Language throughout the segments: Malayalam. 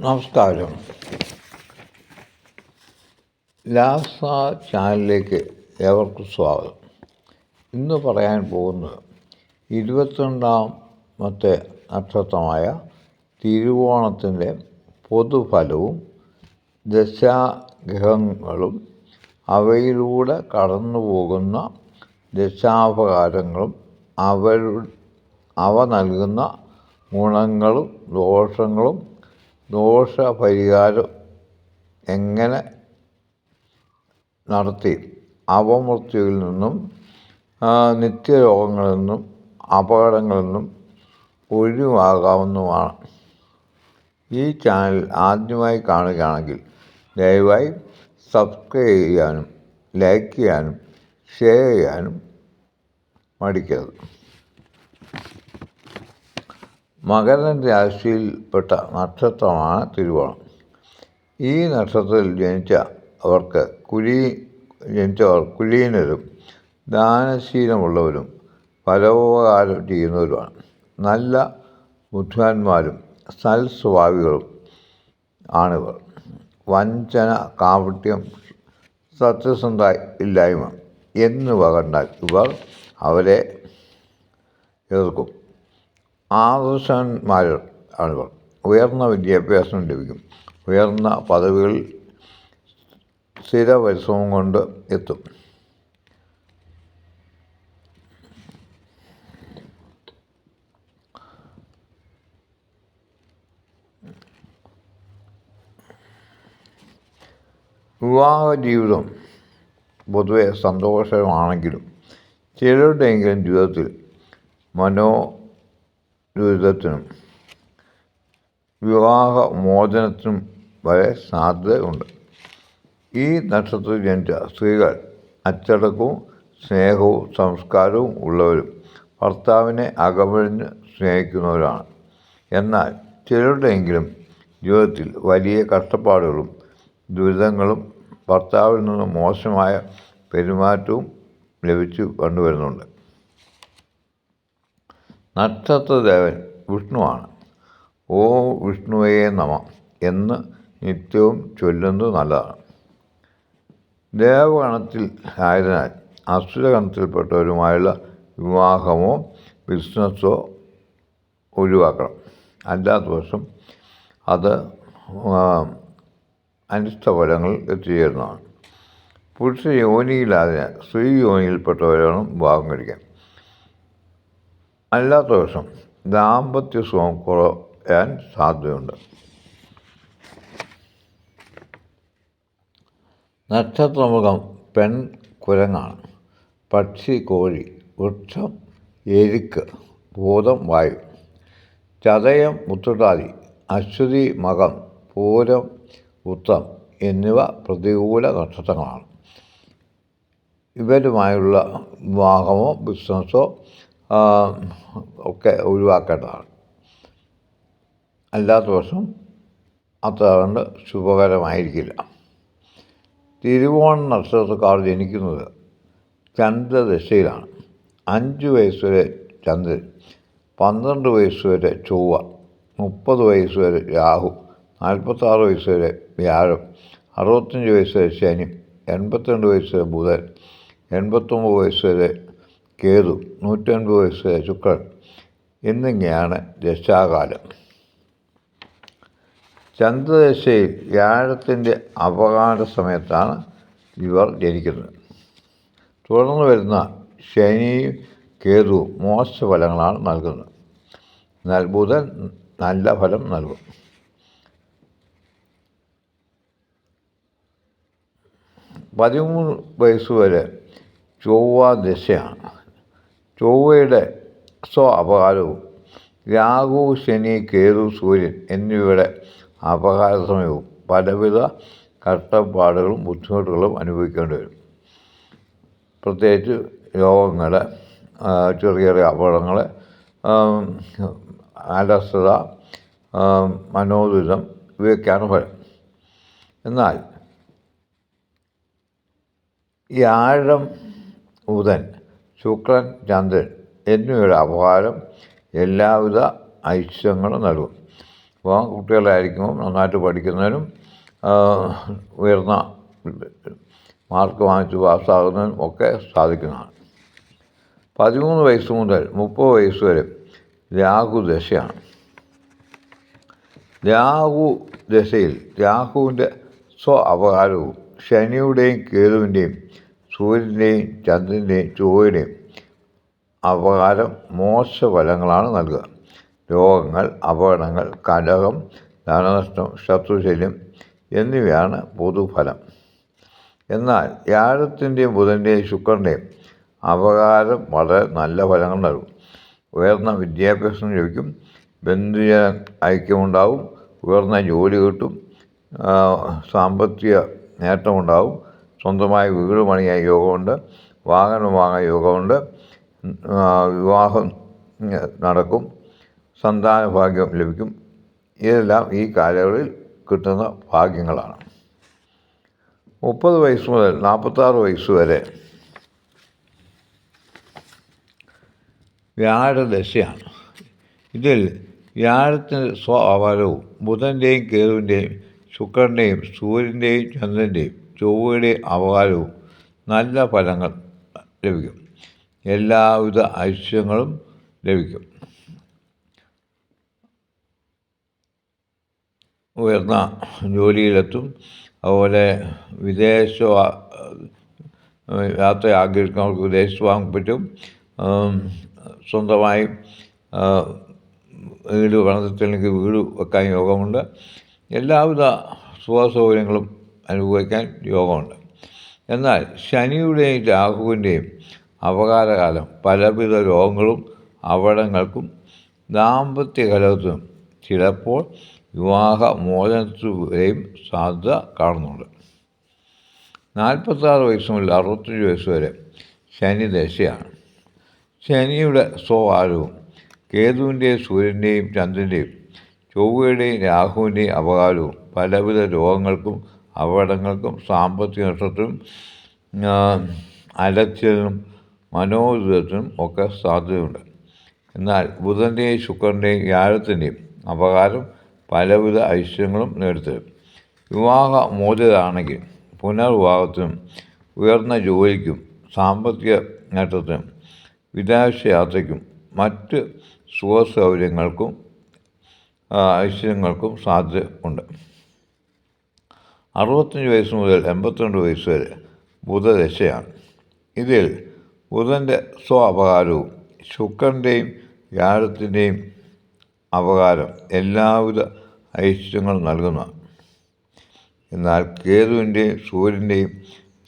നമസ്കാരം. ലാസ ചാനലിലേക്ക് ഏവർക്കും സ്വാഗതം. ഇന്ന് പറയാൻ പോകുന്നത് ഇരുപത്തിരണ്ടാമത്തെ നക്ഷത്രമായ തിരുവോണത്തിന്റെ പൊതുഫലവും ദശാഗ്രഹങ്ങളും അവയിലൂടെ കടന്നു പോകുന്ന ദശാപകാരങ്ങളും അവ അവ നൽകുന്ന ഗുണങ്ങളും ദോഷങ്ങളും ദോഷപരിഹാരം എങ്ങനെ നടത്തി? അപമൃത്യുവിൽ നിന്നും നിത്യരോഗങ്ങളിൽ നിന്നും അപകടങ്ങളിൽ നിന്നും ഒഴിവാകാവുന്നതുമാണ്. ഈ ചാനൽ ആദ്യമായി കാണുകയാണെങ്കിൽ ദയവായി സബ്സ്ക്രൈബ് ചെയ്യാനും ലൈക്ക് ചെയ്യാനും ഷെയർ ചെയ്യാനും മടിക്കരുത്. മകരൻ രാശിയിൽപ്പെട്ട നക്ഷത്രമാണ് തിരുവോണം. ഈ നക്ഷത്രത്തിൽ ജനിച്ച അവർക്ക് കുലി ജനിച്ചവർ കുലീനരും ദാനശീലമുള്ളവരും പരോപകാരം ചെയ്യുന്നവരുമാണ്. നല്ല ബുദ്ധിമാന്മാരും സൽസ്വാവികളും ആണിവർ. വഞ്ചന കാപട്യം സത്യസന്ധ ഇല്ലായ്മ എന്നിവ കണ്ടാൽ ഇവർ അവരെ എതിർക്കും. ആദർശന്മാർ ആണിവർ. ഉയർന്ന വിദ്യാഭ്യാസം ലഭിക്കും. ഉയർന്ന പദവികളിൽ സ്ഥിര പരിശ്രമം കൊണ്ട് എത്തും. വിവാഹ ജീവിതം പൊതുവെ സന്തോഷമാണെങ്കിലും ചിലരുടെയെങ്കിലും ജീവിതത്തിൽ മനോദുരിതത്തിനും വിവാഹ മോചനത്തിനും വരെ സാധ്യതയുണ്ട്. ഈ നക്ഷത്രത്തിൽ ജനിച്ച സ്ത്രീകൾ അച്ചടക്കവും സ്നേഹവും സംസ്കാരവും ഉള്ളവരും ഭർത്താവിനെ അകമഴിഞ്ഞ് സ്നേഹിക്കുന്നവരാണ്. എന്നാൽ ചിലരുടെയെങ്കിലും ജീവിതത്തിൽ വലിയ കഷ്ടപ്പാടുകളും ദുരിതങ്ങളും ഭർത്താവിൽ നിന്ന് മോശമായ പെരുമാറ്റവും ലഭിച്ചു കണ്ടുവരുന്നുണ്ട്. നക്ഷത്രദേവൻ വിഷ്ണുവാണ്. ഓ വിഷ്ണുവേ നമ എന്ന് നിത്യവും ചൊല്ലുന്നത് നല്ലതാണ്. ദേവഗണത്തിൽ ആയതിനാൽ അസുരഗണത്തിൽപ്പെട്ടവരുമായുള്ള വിവാഹമോ ബിസിനസ്സോ ഒഴിവാക്കണം. അല്ലാത്ത വർഷം അത് ആ, അനിഷ്ട ഫലങ്ങൾ എത്തിച്ചേരുന്നതാണ്. പുരുഷ യോനിയിലാതിനാൽ സ്ത്രീ യോനിയിൽപ്പെട്ടവരാണ് വിവാഹം കഴിക്കാൻ. അല്ലാത്ത പക്ഷം ദാമ്പത്യ സുഖം കുറയാൻ സാധ്യതയുണ്ട്. നക്ഷത്രമുഖം പെൺ കുരങ്ങാണ്. പക്ഷി കോഴി വൃക്ഷം എരുക്ക് ഭൂതം വായു. ചതയം മുത്തുട്ടാതി അശ്വതി മകം പൂരം ഉത്തം എന്നിവ പ്രതികൂല നക്ഷത്രങ്ങളാണ്. ഇവരുമായുള്ള വിവാഹമോ ബിസിനസ്സോ ഒക്കെ ഒഴിവാക്കേണ്ടതാണ് അല്ലാത്ത വർഷം അത്ര കണ്ട് ശുഭകരമായിരിക്കില്ല. തിരുവോണ നക്ഷത്രക്കാർ ജനിക്കുന്നത് ചന്ദ്രദശയിലാണ്. അഞ്ച് വയസ്സ് വരെ ചന്ദ്രൻ പന്ത്രണ്ട് വയസ്സ് വരെ ചൊവ്വ മുപ്പത് വയസ്സ് വരെ രാഹു നാൽപ്പത്താറ് വയസ്സ് വരെ വ്യാഴം അറുപത്തഞ്ച് വയസ്സ് വരെ ശനി എൺപത്തിരണ്ട് വയസ്സ് വരെ ബുധൻ എൺപത്തൊമ്പത് വയസ്സ് വരെ കേതു നൂറ്റൻപത് വയസ്സ് വരെ ശുക്രൻ എന്നിങ്ങനെയാണ് ദശാകാലം ചന്ദ്രദശയിൽ വ്യാഴത്തിന്റെ അപകാര സമയത്താണ് ഇവർ ജനിക്കുന്നത്. തുടർന്ന് വരുന്ന ശനിയും കേതുവും മോശ ഫലങ്ങളാണ് നൽകുന്നത്. എന്നാൽ ബുധൻ നല്ല ഫലം നൽകും. പതിമൂന്ന് വയസ്സ് വരെ ചൊവ്വ ദശയാണ്. ചൊവ്വയുടെ സ്വ അപകാരവും രാഹു ശനി കേതു സൂര്യൻ എന്നിവയുടെ അപകാര സമയവും പലവിധ കഷ്ടപ്പാടുകളും ബുദ്ധിമുട്ടുകളും അനുഭവിക്കേണ്ടി വരും. പ്രത്യേകിച്ച് രോഗങ്ങൾ ചെറിയ ചെറിയ അപകടങ്ങൾ അലസത മനോദുരിതം ഇവയൊക്കെയാണ് ഫലം. എന്നാൽ ഈ ആഴം ബുധൻ ശുക്രൻ ചന്ദ്രൻ എന്നിവയുടെ അപകാരം എല്ലാവിധ ഐശ്വര്യങ്ങളും നൽകും. അപ്പോൾ കുട്ടികളായിരിക്കുമ്പോൾ നന്നായിട്ട് പഠിക്കുന്നതിനും ഉയർന്ന മാർക്ക് വാങ്ങിച്ച് പാസ്സാകുന്നതിനും ഒക്കെ സാധിക്കുന്നതാണ്. പതിമൂന്ന് വയസ്സ് മുതൽ മുപ്പത് വയസ്സ് വരെ രാഹു ദശയാണ്. രാഹു ദശയിൽ രാഹുവിന്റെ സ്വ അപകാരവും ശനിയുടെയും കേതുവിന്റെയും സൂര്യന്റെയും ചന്ദ്രന്റെയും ചൊവ്വയുടെയും അപകാരം മോശഫലങ്ങളാണ് നൽകുക. രോഗങ്ങൾ അപകടങ്ങൾ കലഹം ധനനഷ്ടം ശത്രുശല്യം എന്നിവയാണ് പൊതുഫലം. എന്നാൽ വ്യാഴത്തിന്റെയും ബുധന്റെയും ശുക്രന്റെയും അപകാരം വളരെ നല്ല ഫലങ്ങൾ നൽകും. ഉയർന്ന വിദ്യാഭ്യാസം ലഭിക്കും ബന്ധുജന ഐക്യമുണ്ടാവും ഉയർന്ന ജോലി കിട്ടും സാമ്പത്തിക നേട്ടമുണ്ടാവും സ്വന്തമായി വീട് പണിയാൻ യോഗമുണ്ട്. വാഹനം വാങ്ങാൻ യോഗമുണ്ട് വിവാഹം നടക്കും. സന്താന ഭാഗ്യം ലഭിക്കും. ഇതെല്ലാം ഈ കാലയളവിൽ കിട്ടുന്ന ഭാഗ്യങ്ങളാണ്. മുപ്പത് വയസ്സ് മുതൽ നാൽപ്പത്താറ് വയസ്സ് വരെ വ്യാഴദശയാണ് ഇതിൽ വ്യാഴത്തിന്റെ സ്വഭാവവും ബുധന്റെയും കേതുവിന്റെയും ശുക്രന്റെയും സൂര്യന്റെയും ചന്ദ്രന്റെയും ചൊവ്വയുടെയും അവകാശവും നല്ല ഫലങ്ങൾ ലഭിക്കും. എല്ലാവിധ ഐശ്വര്യങ്ങളും ലഭിക്കും. ഉയർന്ന ജോലിയിലെത്തും. അതുപോലെ വിദേശ യാത്ര ആഗ്രഹിക്കുന്നവർക്ക് വിദേശത്ത് പോകാൻ പറ്റും. സ്വന്തമായി വീട് പണിതിട്ടില്ലെങ്കിൽ വീട് വെക്കാൻ യോഗമുണ്ട്. എല്ലാവിധ സുഖ സൗകര്യങ്ങളും അനുഭവിക്കാൻ യോഗമുണ്ട്. എന്നാൽ ശനിയുടെയും രാഹുവിന്റെയും അപകാരകാലം പലവിധ രോഗങ്ങളും അപകടങ്ങൾക്കും ദാമ്പത്യ കലഹത്തിനും ചിലപ്പോൾ വിവാഹ മോചനത്തിനും സാധ്യത കാണുന്നുണ്ട്. നാൽപ്പത്താറ് വയസ്സ് മുതൽ അറുപത്തഞ്ച് വയസ്സ് വരെ ശനി ദശയാണ്. ശനിയുടെ സ്വകാരവും കേതുവിന്റെയും സൂര്യന്റെയും ചന്ദ്രന്റെയും ചൊവ്വയുടെയും രാഹുവിന്റെയും അപകാരവും പലവിധ രോഗങ്ങൾക്കും അപകടങ്ങൾക്കും സാമ്പത്തിക നഷ്ടത്തിനും അലച്ചിലും മനോദുരിതത്തിനും ഒക്കെ സാധ്യതയുണ്ട്. എന്നാൽ ബുധന്റെയും ശുക്രന്റെയും വ്യാഴത്തിന്റെയും അപകാരം പലവിധ ഐശ്വര്യങ്ങളും നേടിത്തരും. വിവാഹ മോചിതരാണെങ്കിൽ പുനർവിവാഹത്തിനും ഉയർന്ന ജോലിക്കും സാമ്പത്തിക നേട്ടത്തിനും വിദേശ യാത്രയ്ക്കും മറ്റ് സുഖ സൗകര്യങ്ങൾക്കും ഐശ്വര്യങ്ങൾക്കും സാധ്യത ഉണ്ട്. അറുപത്തഞ്ച് വയസ്സ് മുതൽ എൺപത്തിരണ്ട് വയസ്സ് വരെ ബുധദശയാണ് ഇതിൽ ബുധന്റെ സ്വ അപകാരവും ശുക്രന്റെയും വ്യാഴത്തിന്റെയും അപകാരം എല്ലാവിധ ഐശ്വര്യങ്ങളും നൽകുന്ന എന്നാൽ കേതുവിന്റെയും സൂര്യന്റെയും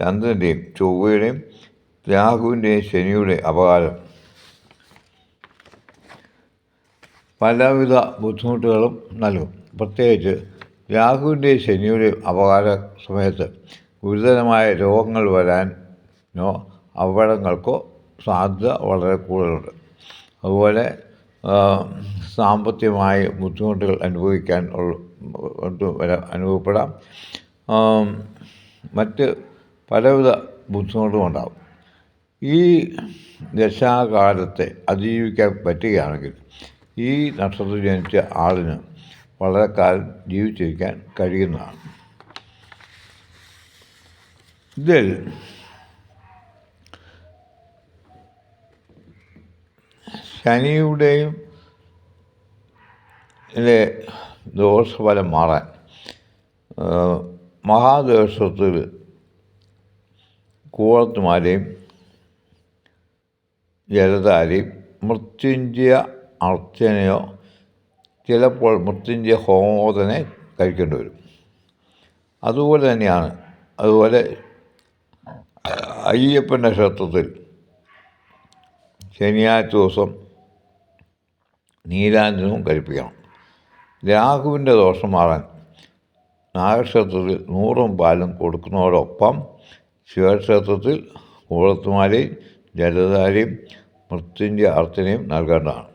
ചന്ദ്രന്റെയും ചൊവ്വയുടെയും രാഹുവിന്റെയും ശനിയുടെയും അപകാരം പലവിധ ബുദ്ധിമുട്ടുകളും നൽകും. പ്രത്യേകിച്ച് രാഹുവിന്റെയും ശനിയുടെയും അപകാര സമയത്ത് ഗുരുതരമായ രോഗങ്ങൾ വരാനോ അപകടങ്ങൾക്കോ സാധ്യത വളരെ കൂടുതലുണ്ട്. അതുപോലെ സാമ്പത്തികമായ ബുദ്ധിമുട്ടുകൾ അനുഭവിക്കാൻ അനുഭവപ്പെടാം. മറ്റ് പലവിധ ബുദ്ധിമുട്ടും ഉണ്ടാകും ഈ ദശാകാലത്തെ അതിജീവിക്കാൻ പറ്റുകയാണെങ്കിൽ ഈ നക്ഷത്രത്തിൽ ജനിച്ച ആളിന് വളരെ കാലം ജീവിച്ചിരിക്കാൻ കഴിയുന്നതാണ്. ഇതിൽ ശനിയുടെയും ദോഷഫലം മാറാൻ മഹാദോഷത്തിൽ കൂവത്തുമാരെയും ജലധാരയും മൃത്യുഞ്ജയ അർച്ചനയോ ചിലപ്പോൾ ഹോമമോ തന്നെ കഴിക്കേണ്ടി വരും. അതുപോലെ തന്നെയാണ് അതുപോലെ അയ്യപ്പന്റെ ക്ഷേത്രത്തിൽ ശനിയാഴ്ച ദിവസം നീരാഞ്ജനവും കഴിപ്പിക്കണം. രാഹുവിന്റെ ദോഷം മാറാൻ നാഗക്ഷേത്രത്തിൽ നൂറും പാലും കൊടുക്കുന്നതോടൊപ്പം ശിവക്ഷേത്രത്തിൽ കൂളത്തുമാരെയും ജലധാരയും മൃത്യുഞ്ജയ അർച്ചനയും നൽകേണ്ടതാണ്.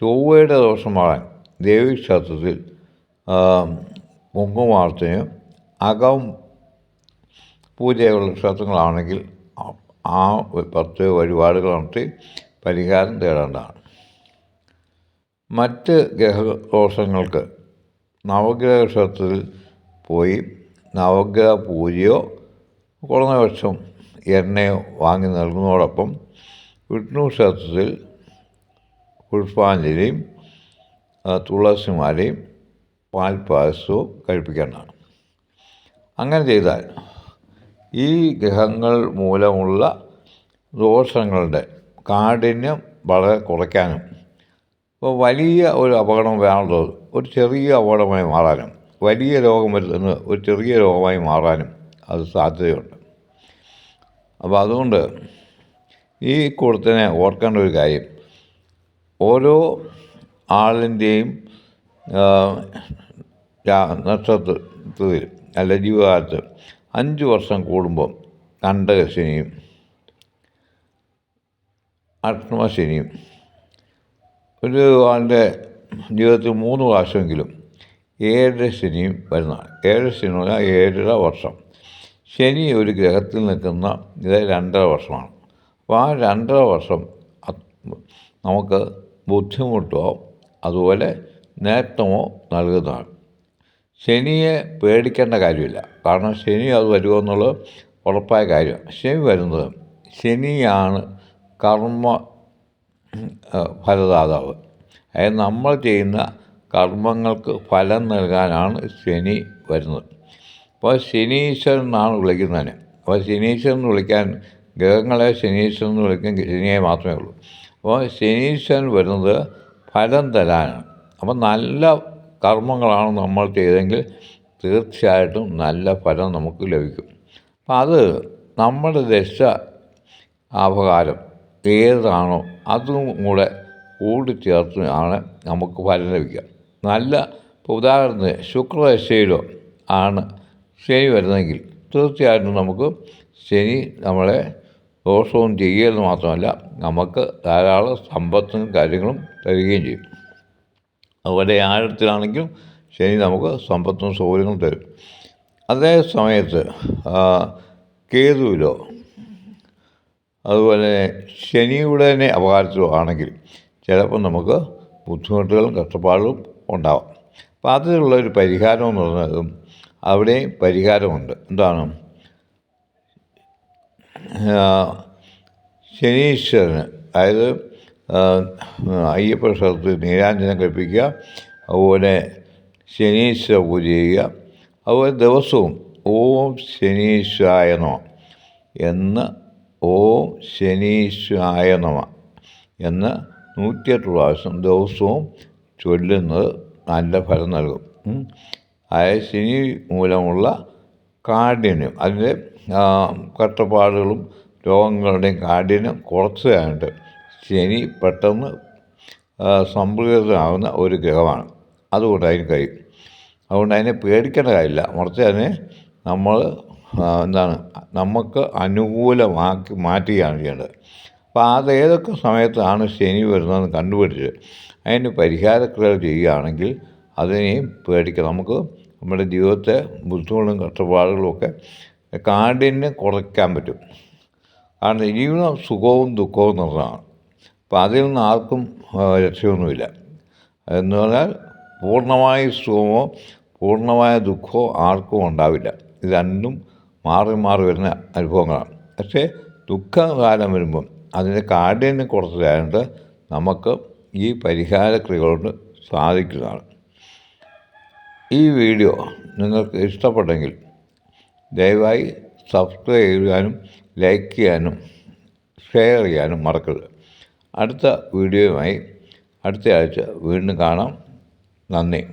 ചൊവ്വയുടെ ദോഷമാണ് ദേവീക്ഷേത്രത്തിൽ കുങ്കുമാർച്ചനയും അകം പൂജയുള്ള ക്ഷേത്രങ്ങളാണെങ്കിൽ ആ- പ്രത്യേക വഴിപാടുകൾ നടത്തി പരിഹാരം തേടേണ്ടതാണ്. മറ്റ് ഗ്രഹദോഷങ്ങൾക്ക് നവഗ്രഹ ക്ഷേത്രത്തിൽ പോയി നവഗ്രഹ പൂജയോ കുറഞ്ഞ പക്ഷം എണ്ണയോ വാങ്ങി നൽകുന്നതോടൊപ്പം വിഷ്ണു ക്ഷേത്രത്തിൽ പുഷ്പാഞ്ജലിയും തുളസിമാലയും പാൽപ്പായസവും കഴിപ്പിക്കേണ്ടതാണ് അങ്ങനെ ചെയ്താൽ ഈ ഗ്രഹങ്ങൾ മൂലമുള്ള ദോഷങ്ങളുടെ കാഠിന്യം വളരെ കുറയ്ക്കാനും ഇപ്പോൾ വലിയ ഒരു അപകടം വേണ്ടത് ഒരു ചെറിയ അപകടമായി മാറാനും വലിയ രോഗം വരുന്നത് ഒരു ചെറിയ രോഗമായി മാറാനും അത് സാധ്യതയുണ്ട്. അപ്പോൾ അതുകൊണ്ട് ഈ കൂട്ടത്തിനെ ഓർക്കേണ്ട ഒരു കാര്യം ഓരോ ആളിന്റെയും നക്ഷത്രത്തിൽ അല്ല ജീവകാലത്ത്. അഞ്ച് വർഷം കൂടുമ്പം കണ്ടകശനിയും അഷ്ടമശനിയും. ഒരു ആളുടെ ജീവിതത്തിൽ മൂന്ന് പ്രാവശ്യമെങ്കിലും ഏഴര ശനിയും വരുന്നതാണ് ഏഴര ശനി എന്ന് പറഞ്ഞാൽ ഏഴര വർഷം. ശനി ഒരു ഗ്രഹത്തിൽ നിൽക്കുന്ന ഇത് രണ്ടര വർഷമാണ്. അപ്പോൾ ആ രണ്ടര വർഷം നമുക്ക് ബുദ്ധിമുട്ടോ അതുപോലെ നേട്ടമോ നൽകുന്നതാണ്. ശനിയെ പേടിക്കേണ്ട കാര്യമില്ല. കാരണം ശനി അത് വരുമെന്നുള്ളത് ഉറപ്പായ കാര്യമാണ്. ശനി വരുന്നത് ശനിയാണ് കർമ്മ ഫലദാതാവ്. അതായത് നമ്മൾ ചെയ്യുന്ന കർമ്മങ്ങൾക്ക് ഫലം നൽകാനാണ് ശനി വരുന്നത്. അപ്പോൾ ശനീശ്വരൻ എന്നാണ് വിളിക്കുന്നതിന്. അപ്പോൾ ശനീശ്വരൻ എന്ന് വിളിക്കാൻ ഗ്രഹങ്ങളെ ശനീശ്വരൻ എന്ന് വിളിക്കാൻ ശനിയെ മാത്രമേ ഉള്ളൂ. അപ്പോൾ ശനീശ്വരൻ വരുന്നത് ഫലം തരാനാണ്. അപ്പം നല്ല കർമ്മങ്ങളാണ് നമ്മൾ ചെയ്തെങ്കിൽ തീർച്ചയായിട്ടും നല്ല ഫലം നമുക്ക് ലഭിക്കും. അപ്പം അത് നമ്മുടെ ദശ അപകാരം ഏതാണോ അതും കൂടെ കൂടിച്ചേർത്ത് ആണ് നമുക്ക് ഫലം ലഭിക്കുക. നല്ല ഇപ്പോൾ ഉദാഹരണത്തിന് ശുക്രദശയിലോ ആണ് ശനി വരുന്നതെങ്കിൽ തീർച്ചയായിട്ടും നമുക്ക് ശനി നമ്മളെ ദോഷവും ചെയ്യുകയെന്ന് മാത്രമല്ല നമുക്ക് ധാരാളം സമ്പത്തും കാര്യങ്ങളും തരികയും ചെയ്യും. അതുപോലെ ആഴത്തിലാണെങ്കിലും ശനി നമുക്ക് സമ്പത്തും സൗകര്യങ്ങളും തരും. അതേ സമയത്ത് കേതുവിലോ അതുപോലെ ശനിയുടെ തന്നെ അപകാരത്തിലോ ആണെങ്കിൽ ചിലപ്പോൾ നമുക്ക് ബുദ്ധിമുട്ടുകളും കഷ്ടപ്പാടുകളും ഉണ്ടാവാം. അപ്പോൾ അതിനുള്ള ഒരു പരിഹാരം പറയുന്നതും അവിടെയും പരിഹാരമുണ്ട്. എന്താണ്? ശനീശ്വരന് അതായത് അയ്യപ്പ സ്ഥലത്ത് നീരാഞ്ജനം കഴിപ്പിക്കുക അതുപോലെ ശനീശ്വര പൂജ ചെയ്യുക അതുപോലെ ദിവസവും ഓം ശനീശ്വരായ നമ എന്ന് ഓം ശനീശ്വരായ നമ എന്ന് നൂറ്റിയെട്ട് പ്രാവശ്യം ദിവസവും ചൊല്ലുന്നത് നല്ല ഫലം നൽകും. അതായത് ശനി മൂലമുള്ള കാഠിന്യം അതിന്റെ കഷ്ടപ്പാടുകളും രോഗങ്ങളുടെയും കാഠിന്യം കുറച്ചതായിട്ട് ശനി പെട്ടെന്ന് ആ, സംപ്രീതമാകുന്ന ഒരു ഗ്രഹമാണ്. അതുകൊണ്ട് അതിന് കഴിയും. അതുകൊണ്ട് അതിനെ പേടിക്കേണ്ട കാര്യമില്ല. മറിച്ച് അതിനെ നമ്മൾ എന്താണ് നമുക്ക് അനുകൂലമാക്കി മാറ്റുകയാണ് ചെയ്യേണ്ടത്. അപ്പോൾ അത് ഏതൊക്കെ സമയത്താണ് ശനി വരുന്നതെന്ന് കണ്ടുപിടിച്ച് അതിന് പരിഹാരക്രിയ ചെയ്യുകയാണെങ്കിൽ അതിനെയും പേടിക്കാം നമുക്ക് നമ്മുടെ ജീവിതത്തെ ബുദ്ധിമുട്ടും കഷ്ടപ്പാടുകളും ഒക്കെ കാഠിന്യം കുറയ്ക്കാൻ പറ്റും. കാരണം ജീവിതം സുഖവും ദുഃഖവും എന്നുള്ളതാണ്. അപ്പോൾ അതിൽ നിന്ന് ആർക്കും രക്ഷയൊന്നുമില്ല. എന്ന് പറഞ്ഞാൽ പൂർണമായ സുഖമോ പൂർണമായ ദുഃഖമോ ആർക്കും ഉണ്ടാവില്ല. ഇത് രണ്ടും മാറി മാറി വരുന്ന അനുഭവങ്ങളാണ്. പക്ഷേ ദുഃഖകാലം വരുമ്പം അതിന്റെ കാഠിന്യം കുറച്ചതായതുകൊണ്ട് നമുക്ക് ഈ പരിഹാരക്രിയ കൊണ്ട് സാധിക്കുന്നതാണ്. ഈ വീഡിയോ നിങ്ങൾക്ക് ഇഷ്ടപ്പെട്ടെങ്കിൽ ദയവായി സബ്സ്ക്രൈബ് ചെയ്യാനും ലൈക്ക് ചെയ്യാനും ഷെയർ ചെയ്യാനും മറക്കരുത്. അടുത്ത വീഡിയോയുമായി അടുത്ത ആഴ്ച വീണ്ടും കാണാം. നന്ദി.